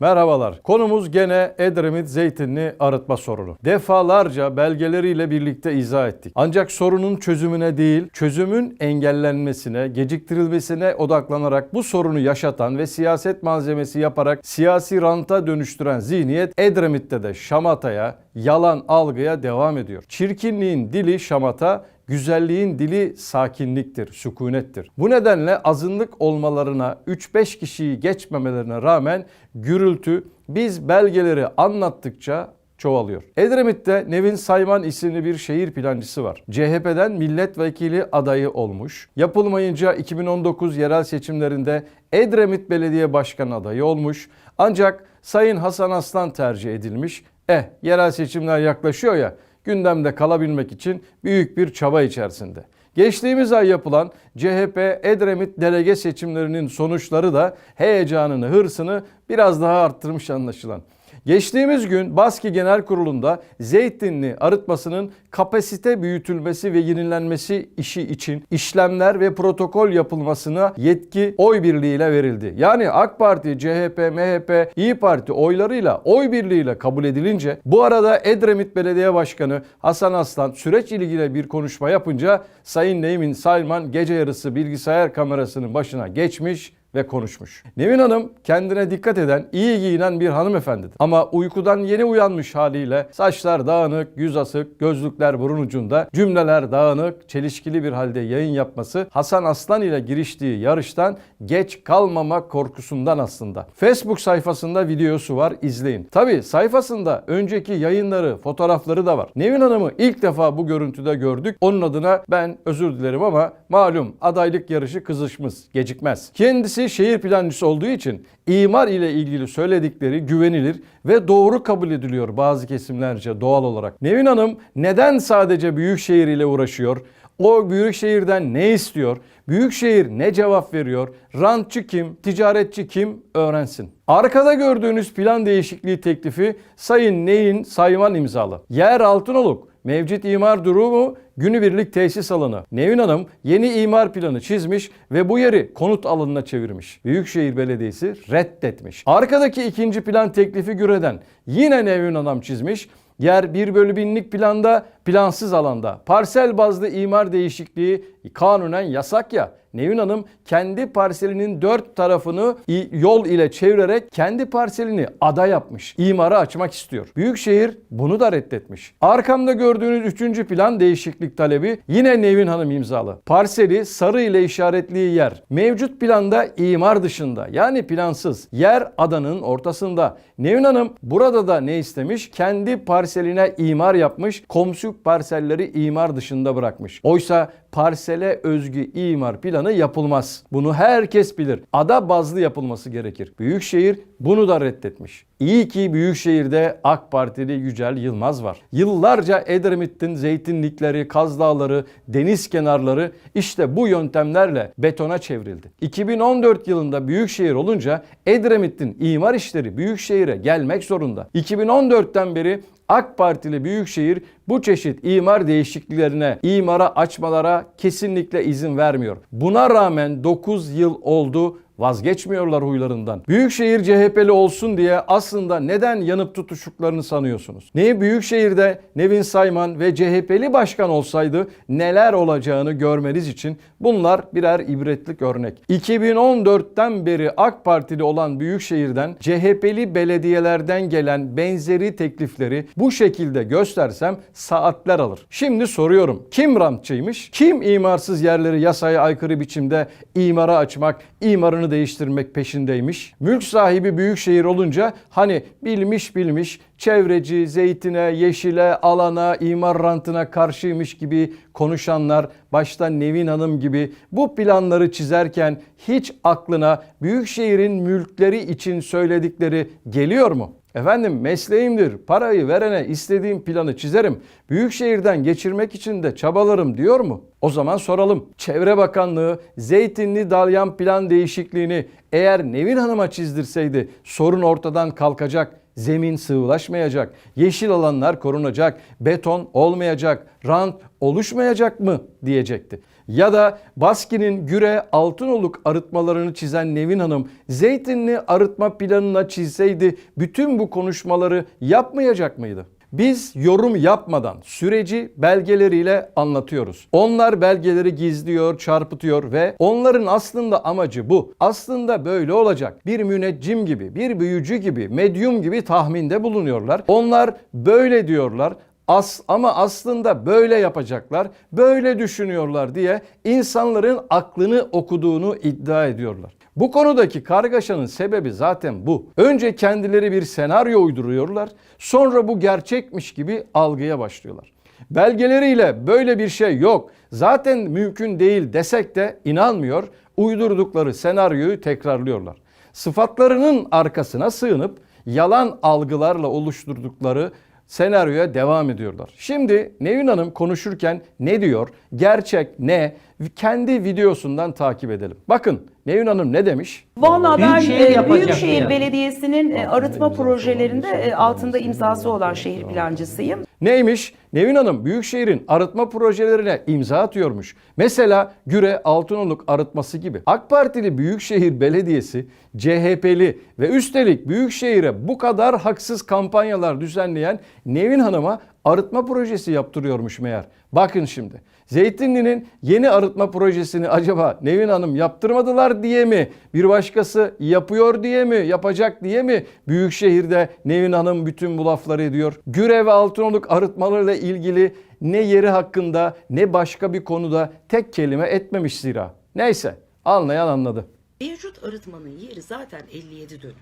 Merhabalar. Konumuz gene Edremit zeytinli arıtma sorunu. Defalarca belgeleriyle birlikte izah ettik. Ancak sorunun çözümüne değil, çözümün engellenmesine, geciktirilmesine odaklanarak bu sorunu yaşatan ve siyaset malzemesi yaparak siyasi ranta dönüştüren zihniyet Edremit'te de şamataya, yalan algıya devam ediyor. Çirkinliğin dili şamata, Güzelliğin dili sakinliktir, sükunettir. Bu nedenle azınlık olmalarına 3-5 kişiyi geçmemelerine rağmen gürültü biz belgeleri anlattıkça çoğalıyor. Edremit'te Nevin Sayman isimli bir şehir plancısı var. CHP'den milletvekili adayı olmuş. Yapılmayınca 2019 yerel seçimlerinde Edremit Belediye Başkanı adayı olmuş. Ancak Sayın Hasan Aslan tercih edilmiş. Eh yerel seçimler yaklaşıyor ya gündemde kalabilmek için büyük bir çaba içerisinde. Geçtiğimiz ay yapılan CHP Edremit delege seçimlerinin sonuçları da heyecanını, hırsını biraz daha arttırmış anlaşılan. Geçtiğimiz gün Baski Genel Kurulu'nda zeytinli arıtmasının kapasite büyütülmesi ve yenilenmesi işi için işlemler ve protokol yapılmasına yetki oy birliğiyle verildi. Yani AK Parti, CHP, MHP, İyi Parti oylarıyla oy birliğiyle kabul edilince bu arada Edremit Belediye Başkanı Hasan Aslan süreç ilgili bir konuşma yapınca Sayın Neymin Sayman gece yarısı bilgisayar kamerasının başına geçmiş ve konuşmuş. Nevin Hanım kendine dikkat eden, iyi giyinen bir hanımefendidir. Ama uykudan yeni uyanmış haliyle saçlar dağınık, yüz asık, gözlükler burun ucunda, cümleler dağınık, çelişkili bir halde yayın yapması Hasan Aslan ile giriştiği yarıştan geç kalmamak korkusundan aslında. Facebook sayfasında videosu var izleyin. Tabi sayfasında önceki yayınları, fotoğrafları da var. Nevin Hanım'ı ilk defa bu görüntüde gördük. Onun adına ben özür dilerim ama malum adaylık yarışı kızışmış, gecikmez. Kendisi şehir plancısı olduğu için imar ile ilgili söyledikleri güvenilir ve doğru kabul ediliyor bazı kesimlerce doğal olarak. Nevin Hanım neden sadece büyükşehir ile uğraşıyor? O büyük şehirden ne istiyor? Büyükşehir ne cevap veriyor? Rantçı kim? Ticaretçi kim? Öğrensin. Arkada gördüğünüz plan değişikliği teklifi Sayın Neyin Sayman imzalı. Yer Altınoluk mevcut imar durumu günübirlik tesis alanı. Nevin Hanım yeni imar planı çizmiş ve bu yeri konut alanına çevirmiş. Büyükşehir Belediyesi reddetmiş. Arkadaki ikinci plan teklifi Güre'den yine Nevin Hanım çizmiş. Yer 1 bölü binlik planda, plansız alanda. Parsel bazlı imar değişikliği kanunen yasak ya. Nevin Hanım kendi parselinin dört tarafını yol ile çevirerek kendi parselini ada yapmış. İmara açmak istiyor. Büyükşehir bunu da reddetmiş. Arkamda gördüğünüz üçüncü plan değişiklik talebi yine Nevin Hanım imzalı. Parseli sarı ile işaretliği yer. Mevcut planda imar dışında yani plansız. Yer adanın ortasında. Nevin Hanım burada da ne istemiş? Kendi parseline imar yapmış. Komşu parselleri imar dışında bırakmış. Oysa parsele özgü imar planı yapılmaz. Bunu herkes bilir. Ada bazlı yapılması gerekir. Büyükşehir bunu da reddetmiş. İyi ki Büyükşehir'de AK Partili Yücel Yılmaz var. Yıllarca Edremit'in zeytinlikleri, Kaz Dağları, deniz kenarları işte bu yöntemlerle betona çevrildi. 2014 yılında Büyükşehir olunca Edremit'in imar işleri Büyükşehir'e gelmek zorunda. 2014'ten beri AK Partili Büyükşehir bu çeşit imar değişikliklerine, imara açmalara kesinlikle izin vermiyor. Buna rağmen 9 yıl oldu vazgeçmiyorlar huylarından. Büyükşehir CHP'li olsun diye aslında neden yanıp tutuşuklarını sanıyorsunuz? Ne Büyükşehir'de Nevin Sayman ve CHP'li başkan olsaydı neler olacağını görmeniz için bunlar birer ibretlik örnek. 2014'ten beri AK Partili olan Büyükşehir'den CHP'li belediyelerden gelen benzeri teklifleri bu şekilde göstersem saatler alır. Şimdi soruyorum. Kim rantçıymış? Kim imarsız yerleri yasaya aykırı biçimde imara açmak, imarını değiştirmek peşindeymiş? Mülk sahibi büyükşehir olunca hani bilmiş bilmiş çevreci, zeytine, yeşile, alana, imar rantına karşıymış gibi konuşanlar, başta Nevin Hanım gibi bu planları çizerken hiç aklına büyükşehirin mülkleri için söyledikleri geliyor mu? Efendim mesleğimdir. Parayı verene istediğim planı çizerim. Büyükşehir'den geçirmek için de çabalarım diyor mu? O zaman soralım. Çevre Bakanlığı Zeytinli Dalyan plan değişikliğini eğer Nevin Hanım'a çizdirseydi sorun ortadan kalkacak. Zemin sığlaşmayacak, yeşil alanlar korunacak, beton olmayacak, rant oluşmayacak mı diyecekti. Ya da Baski'nin Güre Altınoluk arıtmalarını çizen Nevin Hanım Zeytinli arıtma planına çizseydi bütün bu konuşmaları yapmayacak mıydı? Biz yorum yapmadan süreci belgeleriyle anlatıyoruz. Onlar belgeleri gizliyor, çarpıtıyor ve onların aslında amacı bu. Aslında böyle olacak. Bir müneccim gibi, bir büyücü gibi, medyum gibi tahminde bulunuyorlar. Onlar böyle diyorlar. As ama aslında böyle yapacaklar, böyle düşünüyorlar diye insanların aklını okuduğunu iddia ediyorlar. Bu konudaki kargaşanın sebebi zaten bu. Önce kendileri bir senaryo uyduruyorlar, sonra bu gerçekmiş gibi algıya başlıyorlar. Belgeleriyle böyle bir şey yok, zaten mümkün değil desek de inanmıyor, uydurdukları senaryoyu tekrarlıyorlar. Sıfatlarının arkasına sığınıp yalan algılarla oluşturdukları senaryoya devam ediyorlar. Şimdi Nevin Hanım konuşurken ne diyor? Gerçek ne? Kendi videosundan takip edelim. Bakın Nevin Hanım ne demiş? Valla ben Büyükşehir e, yapacak Büyükşehir diyor. Belediyesi'nin e, arıtma projelerinde e, altında imzası olan şehir plancısıyım. Neymiş? Nevin Hanım Büyükşehir'in arıtma projelerine imza atıyormuş. Mesela Güre Altınoluk arıtması gibi. AK Partili Büyükşehir Belediyesi CHP'li ve üstelik Büyükşehir'e bu kadar haksız kampanyalar düzenleyen Nevin Hanım'a arıtma projesi yaptırıyormuş meğer. Bakın şimdi. Zeytinli'nin yeni arıtma projesini acaba Nevin Hanım yaptırmadılar diye mi? Bir başkası yapıyor diye mi? Yapacak diye mi? Büyükşehir'de Nevin Hanım bütün bu lafları ediyor. Güre ve Altınoluk arıtmalarıyla ilgili ne yeri hakkında ne başka bir konuda tek kelime etmemiş zira. Neyse anlayan anladı. Mevcut arıtmanın yeri zaten 57 dönüm.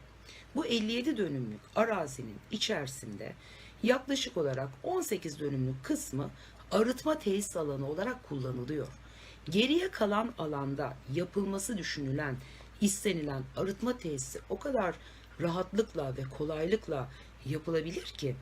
Bu 57 dönümlük arazinin içerisinde yaklaşık olarak 18 dönümlük kısmı arıtma tesis alanı olarak kullanılıyor. Geriye kalan alanda yapılması düşünülen, istenilen arıtma tesisi o kadar rahatlıkla ve kolaylıkla yapılabilir ki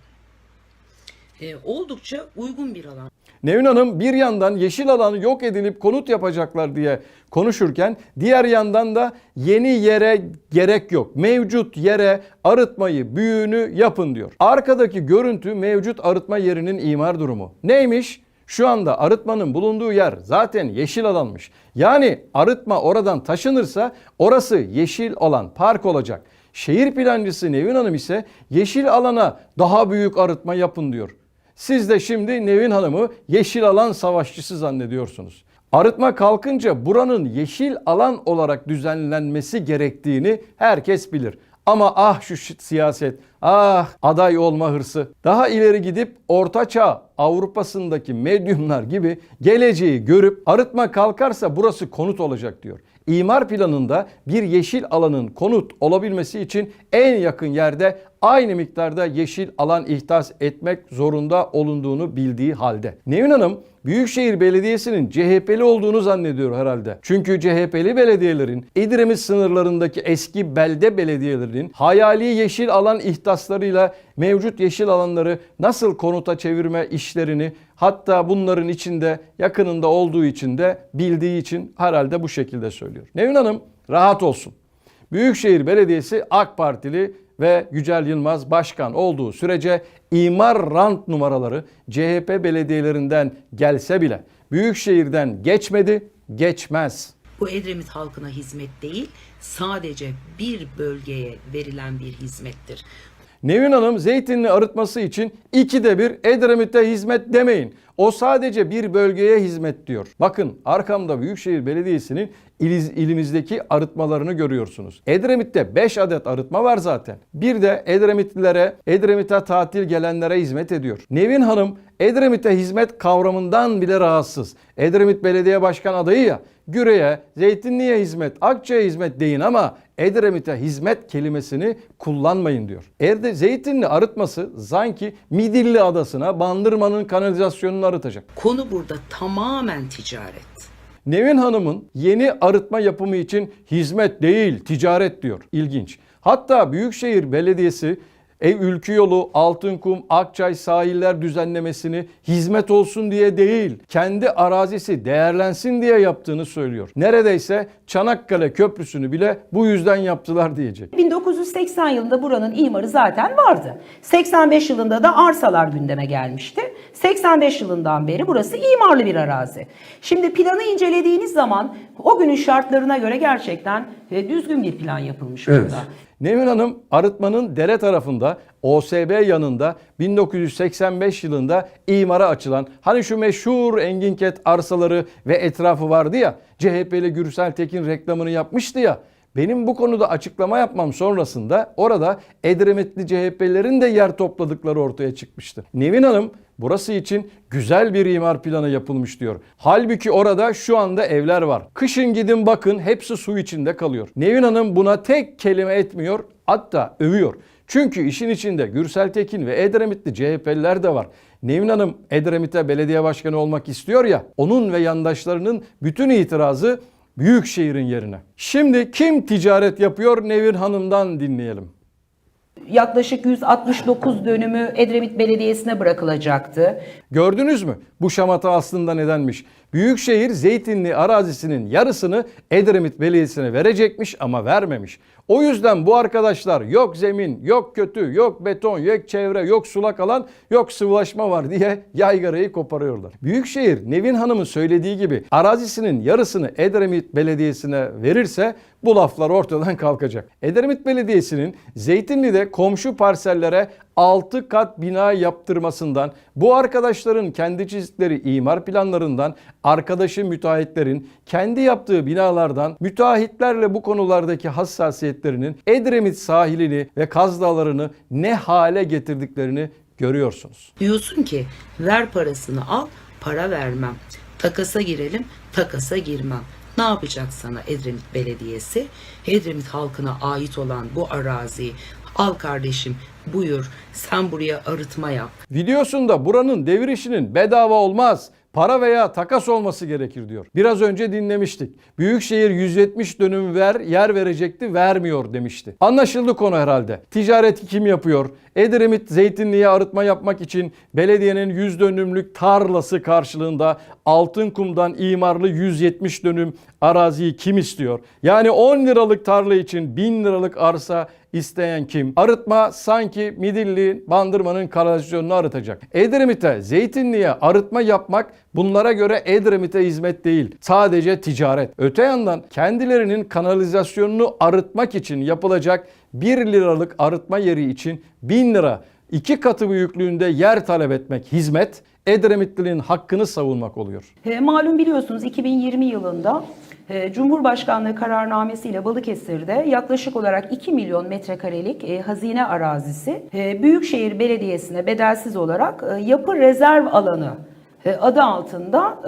e, oldukça uygun bir alan. Nevin Hanım bir yandan yeşil alan yok edilip konut yapacaklar diye konuşurken diğer yandan da yeni yere gerek yok. Mevcut yere arıtmayı büyüğünü yapın diyor. Arkadaki görüntü mevcut arıtma yerinin imar durumu. Neymiş? Şu anda arıtmanın bulunduğu yer zaten yeşil alanmış. Yani arıtma oradan taşınırsa orası yeşil olan park olacak. Şehir plancısı Nevin Hanım ise yeşil alana daha büyük arıtma yapın diyor. Siz de şimdi Nevin Hanım'ı yeşil alan savaşçısı zannediyorsunuz. Arıtma kalkınca buranın yeşil alan olarak düzenlenmesi gerektiğini herkes bilir. Ama ah şu siyaset, ah aday olma hırsı. Daha ileri gidip Ortaçağ Avrupa'sındaki medyumlar gibi geleceği görüp arıtma kalkarsa burası konut olacak diyor. İmar planında bir yeşil alanın konut olabilmesi için en yakın yerde aynı miktarda yeşil alan ihtas etmek zorunda olunduğunu bildiği halde. Nevin Hanım Büyükşehir Belediyesi'nin CHP'li olduğunu zannediyor herhalde. Çünkü CHP'li belediyelerin İdremit sınırlarındaki eski belde belediyelerinin hayali yeşil alan ihtaslarıyla mevcut yeşil alanları nasıl konuta çevirme işlerini hatta bunların içinde yakınında olduğu için de bildiği için herhalde bu şekilde söylüyor. Nevin Hanım rahat olsun. Büyükşehir Belediyesi AK Partili ve Yücel Yılmaz başkan olduğu sürece imar rant numaraları CHP belediyelerinden gelse bile Büyükşehir'den geçmedi, geçmez. Bu Edremit halkına hizmet değil, sadece bir bölgeye verilen bir hizmettir. Nevin Hanım zeytinli arıtması için ikide bir Edremit'e hizmet demeyin. O sadece bir bölgeye hizmet diyor. Bakın arkamda Büyükşehir Belediyesi'nin iliz- ilimizdeki arıtmalarını görüyorsunuz. Edremit'te 5 adet arıtma var zaten. Bir de Edremitlilere, Edremit'e tatil gelenlere hizmet ediyor. Nevin Hanım Edremit'e hizmet kavramından bile rahatsız. Edremit Belediye Başkan adayı ya. Güre'ye, Zeytinli'ye hizmet, Akça'ya hizmet deyin ama Edremit'e hizmet kelimesini kullanmayın diyor. Erde Zeytinli arıtması sanki Midilli Adası'na Bandırma'nın kanalizasyonunu arıtacak. Konu burada tamamen ticaret. Nevin Hanım'ın yeni arıtma yapımı için hizmet değil ticaret diyor. İlginç. Hatta Büyükşehir Belediyesi Ev Ülkü Yolu, Altınkum, Akçay sahiller düzenlemesini hizmet olsun diye değil, kendi arazisi değerlensin diye yaptığını söylüyor. Neredeyse Çanakkale Köprüsü'nü bile bu yüzden yaptılar diyecek. 1980 yılında buranın imarı zaten vardı. 85 yılında da arsalar gündeme gelmişti. 85 yılından beri burası imarlı bir arazi. Şimdi planı incelediğiniz zaman o günün şartlarına göre gerçekten e, düzgün bir plan yapılmış Evet. burada. Nevin Hanım arıtmanın dere tarafında OSB yanında 1985 yılında imara açılan hani şu meşhur Enginket arsaları ve etrafı vardı ya CHP'li Gürsel Tekin reklamını yapmıştı ya benim bu konuda açıklama yapmam sonrasında orada Edremitli CHP'lerin de yer topladıkları ortaya çıkmıştı. Nevin Hanım burası için güzel bir imar planı yapılmış diyor. Halbuki orada şu anda evler var. Kışın gidin bakın hepsi su içinde kalıyor. Nevin Hanım buna tek kelime etmiyor hatta övüyor. Çünkü işin içinde Gürsel Tekin ve Edremitli CHP'liler de var. Nevin Hanım Edremit'e belediye başkanı olmak istiyor ya onun ve yandaşlarının bütün itirazı Büyükşehir'in yerine. Şimdi kim ticaret yapıyor Nevin Hanım'dan dinleyelim. Yaklaşık 169 dönümü Edremit Belediyesi'ne bırakılacaktı. Gördünüz mü? Bu şamata aslında nedenmiş? Büyükşehir Zeytinli arazisinin yarısını Edremit Belediyesi'ne verecekmiş ama vermemiş. O yüzden bu arkadaşlar yok zemin, yok kötü, yok beton, yok çevre, yok sulak alan, yok sıvılaşma var diye yaygarayı koparıyorlar. Büyükşehir Nevin Hanım'ın söylediği gibi arazisinin yarısını Edremit Belediyesi'ne verirse bu laflar ortadan kalkacak. Edremit Belediyesi'nin Zeytinli'de komşu parsellere 6 kat bina yaptırmasından, bu arkadaşların kendi çizdikleri imar planlarından, arkadaşı müteahhitlerin kendi yaptığı binalardan müteahhitlerle bu konulardaki hassasiyetlerinin Edremit sahilini ve Kaz Dağları'nı ne hale getirdiklerini görüyorsunuz. Diyorsun ki ver parasını al, para vermem. Takasa girelim, takasa girmem. Ne yapacak sana Edremit Belediyesi? Edremit halkına ait olan bu araziyi al kardeşim buyur sen buraya arıtma yap. Videosunda buranın devir işinin bedava olmaz. Para veya takas olması gerekir diyor. Biraz önce dinlemiştik. Büyükşehir 170 dönüm ver, yer verecekti, vermiyor demişti. Anlaşıldı konu herhalde. Ticareti kim yapıyor? Edremit Zeytinli'ye arıtma yapmak için belediyenin 100 dönümlük tarlası karşılığında Altınkum'dan imarlı 170 dönüm araziyi kim istiyor? Yani 10 liralık tarla için 1000 liralık arsa isteyen kim? Arıtma sanki Midilli Bandırma'nın kanalizasyonunu arıtacak. Edremit'e, Zeytinli'ye arıtma yapmak bunlara göre Edremit'e hizmet değil. Sadece ticaret. Öte yandan kendilerinin kanalizasyonunu arıtmak için yapılacak 1 liralık arıtma yeri için 1000 lira iki katı büyüklüğünde yer talep etmek hizmet. Edremitlinin hakkını savunmak oluyor. E, malum biliyorsunuz 2020 yılında Cumhurbaşkanlığı kararnamesiyle Balıkesir'de yaklaşık olarak 2 milyon metrekarelik e, hazine arazisi e, Büyükşehir Belediyesi'ne bedelsiz olarak e, yapı rezerv alanı adı altında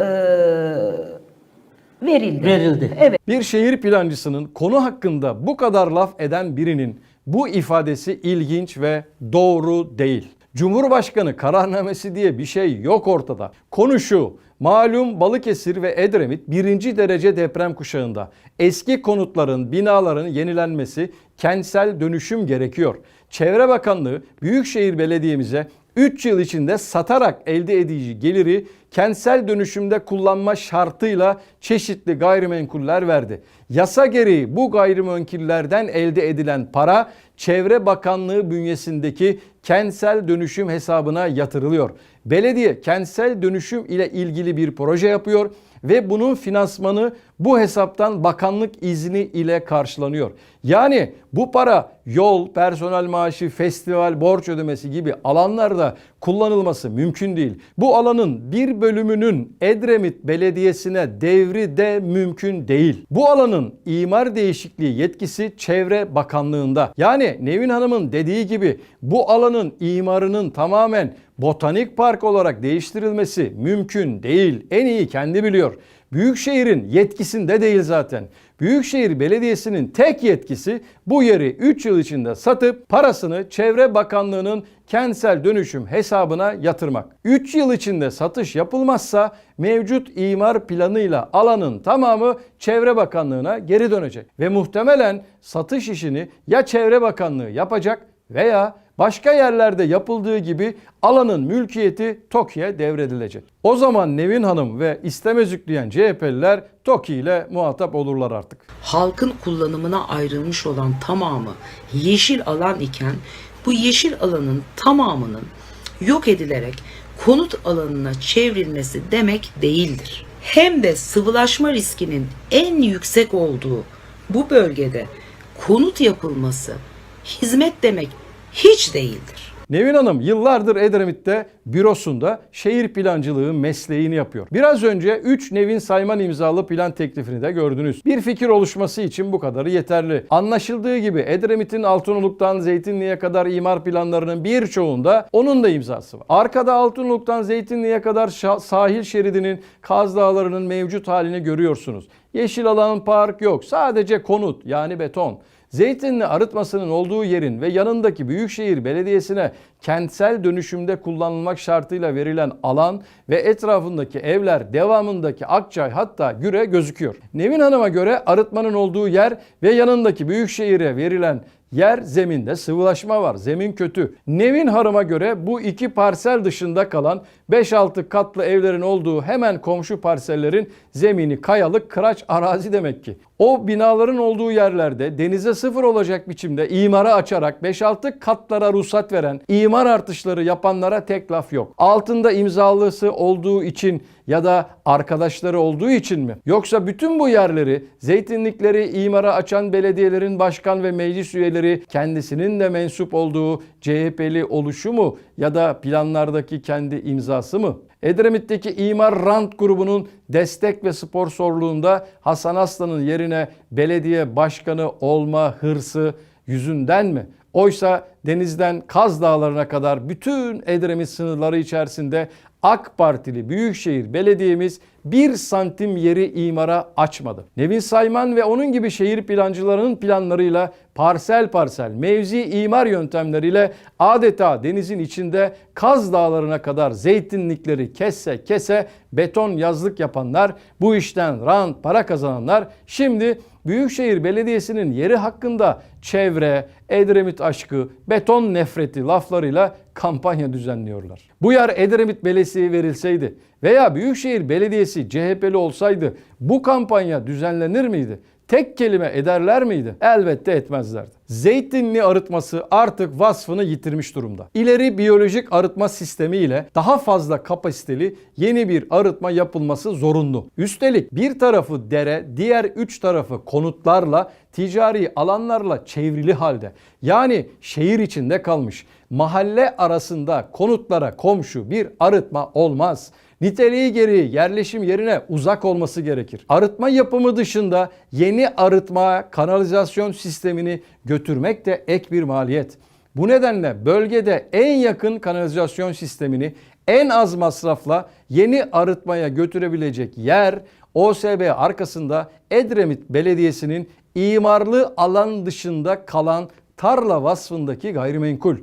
verildi. Verildi. Evet. Bir şehir plancısının konu hakkında bu kadar laf eden birinin bu ifadesi ilginç ve doğru değil. Cumhurbaşkanı kararnamesi diye bir şey yok ortada. Konu şu. Malum Balıkesir ve Edremit birinci derece deprem kuşağında. Eski konutların, binaların yenilenmesi, kentsel dönüşüm gerekiyor. Çevre Bakanlığı Büyükşehir Belediye'mize 3 yıl içinde satarak elde edici geliri kentsel dönüşümde kullanma şartıyla çeşitli gayrimenkuller verdi. Yasa gereği bu gayrimenkullerden elde edilen para Çevre Bakanlığı bünyesindeki kentsel dönüşüm hesabına yatırılıyor. Belediye kentsel dönüşüm ile ilgili bir proje yapıyor ve bunun finansmanı bu hesaptan bakanlık izni ile karşılanıyor. Yani bu para yol, personel maaşı, festival, borç ödemesi gibi alanlarda kullanılması mümkün değil. Bu alanın bir bölümünün Edremit Belediyesi'ne devri de mümkün değil. Bu alanın imar değişikliği yetkisi Çevre Bakanlığı'nda. Yani Nevin Hanım'ın dediği gibi bu alanın imarının tamamen botanik park olarak değiştirilmesi mümkün değil. En iyi kendi biliyor. Büyükşehir'in yetkisinde değil zaten. Büyükşehir Belediyesi'nin tek yetkisi bu yeri 3 yıl içinde satıp parasını Çevre Bakanlığı'nın kentsel dönüşüm hesabına yatırmak. 3 yıl içinde satış yapılmazsa mevcut imar planıyla alanın tamamı Çevre Bakanlığı'na geri dönecek. Ve muhtemelen satış işini ya Çevre Bakanlığı yapacak veya başka yerlerde yapıldığı gibi alanın mülkiyeti TOKİ'ye devredilecek. O zaman Nevin Hanım ve istemezükleyen CHP'liler TOKİ ile muhatap olurlar artık. halkın kullanımına ayrılmış olan tamamı yeşil alan iken bu yeşil alanın tamamının yok edilerek konut alanına çevrilmesi demek değildir. Hem de sıvılaşma riskinin en yüksek olduğu bu bölgede konut yapılması hizmet demek hiç değildir. Nevin Hanım yıllardır Edremit'te bürosunda şehir plancılığı mesleğini yapıyor. Biraz önce 3 Nevin Sayman imzalı plan teklifini de gördünüz. Bir fikir oluşması için bu kadarı yeterli. Anlaşıldığı gibi Edremit'in Altınoluk'tan Zeytinli'ye kadar imar planlarının birçoğunda onun da imzası var. Arkada Altınoluk'tan Zeytinli'ye kadar sahil şeridinin Kaz Dağları'nın mevcut halini görüyorsunuz. Yeşil alan park yok. Sadece konut yani beton. Zeytinli arıtmasının olduğu yerin ve yanındaki Büyükşehir Belediyesi'ne kentsel dönüşümde kullanılmak şartıyla verilen alan ve etrafındaki evler devamındaki Akçay hatta Güre gözüküyor. Nevin Hanım'a göre arıtmanın olduğu yer ve yanındaki Büyükşehir'e verilen Yer zeminde sıvılaşma var. Zemin kötü. Nevin Hanım'a göre bu iki parsel dışında kalan 5-6 katlı evlerin olduğu hemen komşu parsellerin zemini kayalık kıraç arazi demek ki. O binaların olduğu yerlerde denize sıfır olacak biçimde imara açarak 5-6 katlara ruhsat veren imar artışları yapanlara tek laf yok. Altında imzalısı olduğu için ya da arkadaşları olduğu için mi? Yoksa bütün bu yerleri zeytinlikleri imara açan belediyelerin başkan ve meclis üyeleri kendisinin de mensup olduğu CHP'li oluşu mu ya da planlardaki kendi imzası mı? Edremit'teki İmar Rant grubunun destek ve sponsorluğunda Hasan Aslan'ın yerine belediye başkanı olma hırsı yüzünden mi? Oysa denizden Kaz Dağları'na kadar bütün Edremit sınırları içerisinde AK Partili Büyükşehir Belediye'miz bir santim yeri imara açmadı. Nevin Sayman ve onun gibi şehir plancılarının planlarıyla parsel parsel mevzi imar yöntemleriyle adeta denizin içinde Kaz Dağları'na kadar zeytinlikleri kesse kese beton yazlık yapanlar, bu işten rant para kazananlar şimdi Büyükşehir Belediyesi'nin yeri hakkında çevre, Edremit aşkı, beton nefreti laflarıyla kampanya düzenliyorlar. Bu yer Edremit Belediyesi'ye verilseydi veya Büyükşehir Belediyesi CHP'li olsaydı bu kampanya düzenlenir miydi? Tek kelime ederler miydi? Elbette etmezlerdi. Zeytinli arıtması artık vasfını yitirmiş durumda. İleri biyolojik arıtma sistemi ile daha fazla kapasiteli yeni bir arıtma yapılması zorunlu. Üstelik bir tarafı dere, diğer üç tarafı konutlarla, ticari alanlarla çevrili halde. Yani şehir içinde kalmış. Mahalle arasında konutlara komşu bir arıtma olmaz. Niteliği gereği yerleşim yerine uzak olması gerekir. Arıtma yapımı dışında yeni arıtma kanalizasyon sistemini götürmek de ek bir maliyet. Bu nedenle bölgede en yakın kanalizasyon sistemini en az masrafla yeni arıtmaya götürebilecek yer OSB arkasında Edremit Belediyesi'nin imarlı alan dışında kalan tarla vasfındaki gayrimenkul.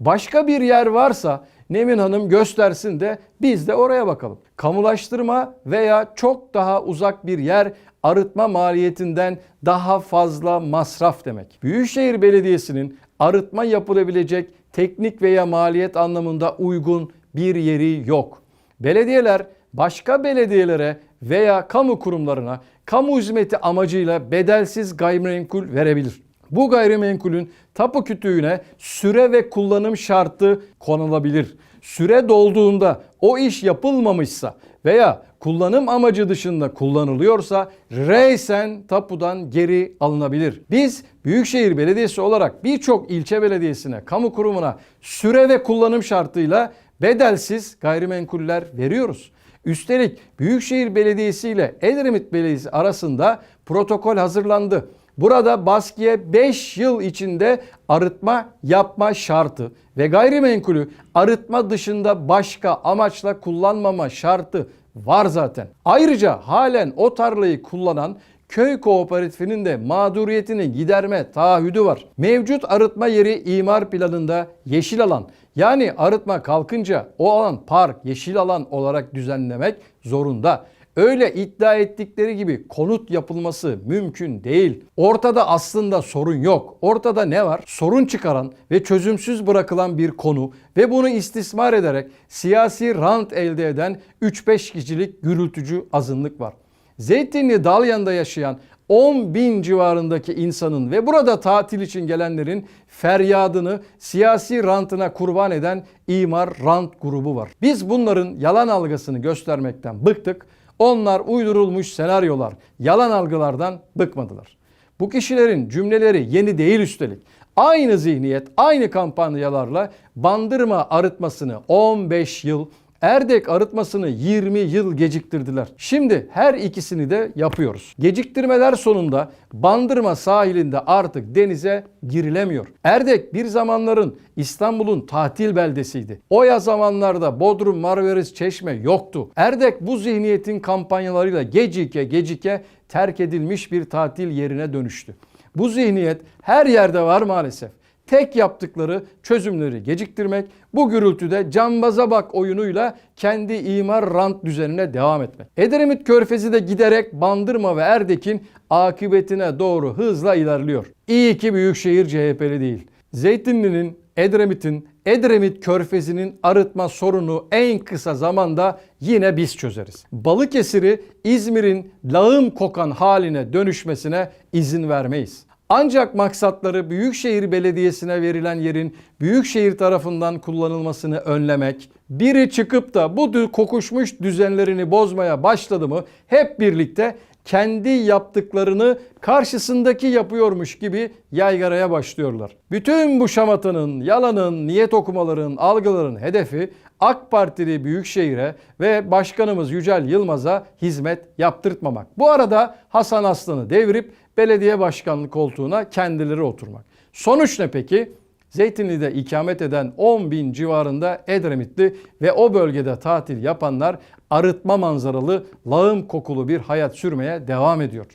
Başka bir yer varsa Nevin Hanım göstersin de biz de oraya bakalım. Kamulaştırma veya çok daha uzak bir yer arıtma maliyetinden daha fazla masraf demek. Büyükşehir Belediyesi'nin arıtma yapılabilecek teknik veya maliyet anlamında uygun bir yeri yok. Belediyeler başka belediyelere veya kamu kurumlarına kamu hizmeti amacıyla bedelsiz gayrimenkul verebilir. Bu gayrimenkulün tapu kütüğüne süre ve kullanım şartı konulabilir. Süre dolduğunda o iş yapılmamışsa veya kullanım amacı dışında kullanılıyorsa reysen tapudan geri alınabilir. Biz Büyükşehir Belediyesi olarak birçok ilçe belediyesine, kamu kurumuna süre ve kullanım şartıyla bedelsiz gayrimenkuller veriyoruz. Üstelik Büyükşehir Belediyesi ile Edremit Belediyesi arasında protokol hazırlandı. Burada baskiye 5 yıl içinde arıtma yapma şartı ve gayrimenkulü arıtma dışında başka amaçla kullanmama şartı var zaten. Ayrıca halen o tarlayı kullanan köy kooperatifinin de mağduriyetini giderme taahhüdü var. Mevcut arıtma yeri imar planında yeşil alan yani arıtma kalkınca o alan park, yeşil alan olarak düzenlemek zorunda. Öyle iddia ettikleri gibi konut yapılması mümkün değil. Ortada aslında sorun yok. Ortada ne var? Sorun çıkaran ve çözümsüz bırakılan bir konu ve bunu istismar ederek siyasi rant elde eden 3-5 kişilik gürültücü azınlık var. Zeytinli Dalyan'da yaşayan 10 bin civarındaki insanın ve burada tatil için gelenlerin feryadını siyasi rantına kurban eden imar rant grubu var. Biz bunların yalan algısını göstermekten bıktık. Onlar uydurulmuş senaryolar, yalan algılardan bıkmadılar. Bu kişilerin cümleleri yeni değil üstelik. Aynı zihniyet, aynı kampanyalarla bandırma arıtmasını 15 yıl, Erdek arıtmasını 20 yıl geciktirdiler. Şimdi her ikisini de yapıyoruz. Geciktirmeler sonunda Bandırma sahilinde artık denize girilemiyor. Erdek bir zamanların İstanbul'un tatil beldesiydi. O ya zamanlarda Bodrum, Marmaris, Çeşme yoktu. Erdek bu zihniyetin kampanyalarıyla gecike gecike terk edilmiş bir tatil yerine dönüştü. Bu zihniyet her yerde var maalesef. Tek yaptıkları çözümleri geciktirmek, bu gürültüde cambaza bak oyunuyla kendi imar rant düzenine devam etmek. Edremit Körfezi de giderek Bandırma ve Erdek'in akıbetine doğru hızla ilerliyor. İyi ki Büyükşehir CHP'li değil. Zeytinli'nin, Edremit'in, Edremit Körfezi'nin arıtma sorunu en kısa zamanda yine biz çözeriz. Balıkesir'i İzmir'in lağım kokan haline dönüşmesine izin vermeyiz. Ancak maksatları Büyükşehir Belediyesi'ne verilen yerin Büyükşehir tarafından kullanılmasını önlemek, biri çıkıp da bu kokuşmuş düzenlerini bozmaya başladı mı hep birlikte kendi yaptıklarını karşısındaki yapıyormuş gibi yaygaraya başlıyorlar. Bütün bu şamatanın, yalanın, niyet okumaların, algıların hedefi AK Partili Büyükşehir'e ve Başkanımız Yücel Yılmaz'a hizmet yaptırtmamak. Bu arada Hasan Aslan'ı devirip belediye başkanlık koltuğuna kendileri oturmak. Sonuç ne peki? Zeytinli'de ikamet eden 10 bin civarında Edremitli ve o bölgede tatil yapanlar arıtma manzaralı, lağım kokulu bir hayat sürmeye devam ediyor.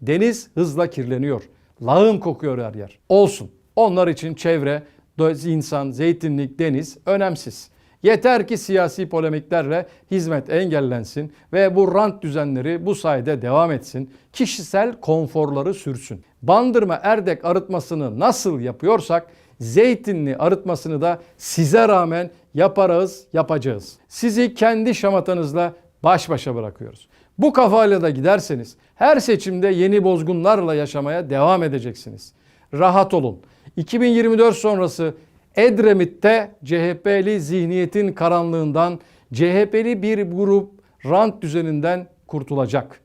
Deniz hızla kirleniyor. Lağım kokuyor her yer. Olsun. Onlar için çevre, insan, zeytinlik, deniz önemsiz. Yeter ki siyasi polemiklerle hizmet engellensin ve bu rant düzenleri bu sayede devam etsin. Kişisel konforları sürsün. Bandırma Erdek arıtmasını nasıl yapıyorsak Zeytinli arıtmasını da size rağmen yaparız, yapacağız. Sizi kendi şamatanızla baş başa bırakıyoruz. Bu kafayla da giderseniz her seçimde yeni bozgunlarla yaşamaya devam edeceksiniz. Rahat olun. 2024 sonrası Edremit'te CHP'li zihniyetin karanlığından CHP'li bir grup rant düzeninden kurtulacak.